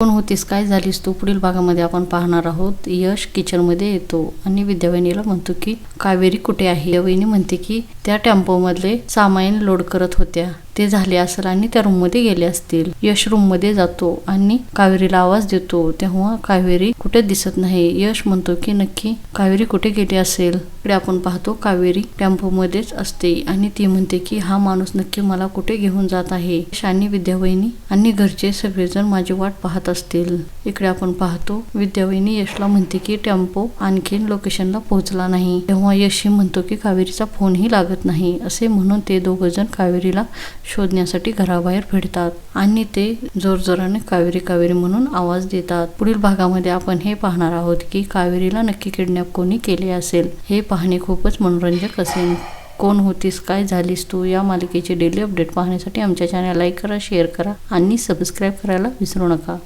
कोण होतीस काय झालीस तू? पुढील भागामध्ये आपण पाहणार आहोत. यश किचनमध्ये येतो. आणि विद्यावहिनीला म्हणतो की कावेरी कुठे आहे? विद्यावहिनी म्हणते की त्या टेम्पोमधले सामान लोड करत होत्या. ते झाले असेल आणि त्या रूममध्ये गेले असतील. यश रूममध्ये जातो आणि कावेरीला आवाज देतो. तेव्हा कावेरी कुठे दिसत नाही. यश म्हणतो की नक्की कावेरी कुठे गेली असेल? इकडे आपण पाहतो कावेरी टेम्पोमध्येच असते आणि ती म्हणते की हा माणूस नक्की मला कुठे घेऊन जात आहे? यश आणि विद्यावहिनी आणि घरचे सगळेजण माझी वाट पाहत असतील. इकडे आपण पाहतो विद्यावहिनी यशला म्हणते की टेम्पो आणखीन लोकेशनला पोहोचला नाही. तेव्हा यशही म्हणतो की कावेरीचा फोनही लागत नाही. असे म्हणून ते दोघ जण कावेरीला शोधण्यासाठी घराबाहेर फिरतात आणि ते जोरजोराने कावेरी कावेरी म्हणून आवाज देतात. पुढील भागामध्ये आपण हे पाहणार आहोत की कावेरीला नक्की किडनॅप कोणी केले असेल? हे पाहणे खूपच मनोरंजक असेल. कोण होतीस? काय झालीस तू? या मालिकेचे डेली अपडेट पाहण्यासाठी आमच्या चॅनल लाईक करा शेअर करा आणि सबस्क्राईब करायला विसरू नका.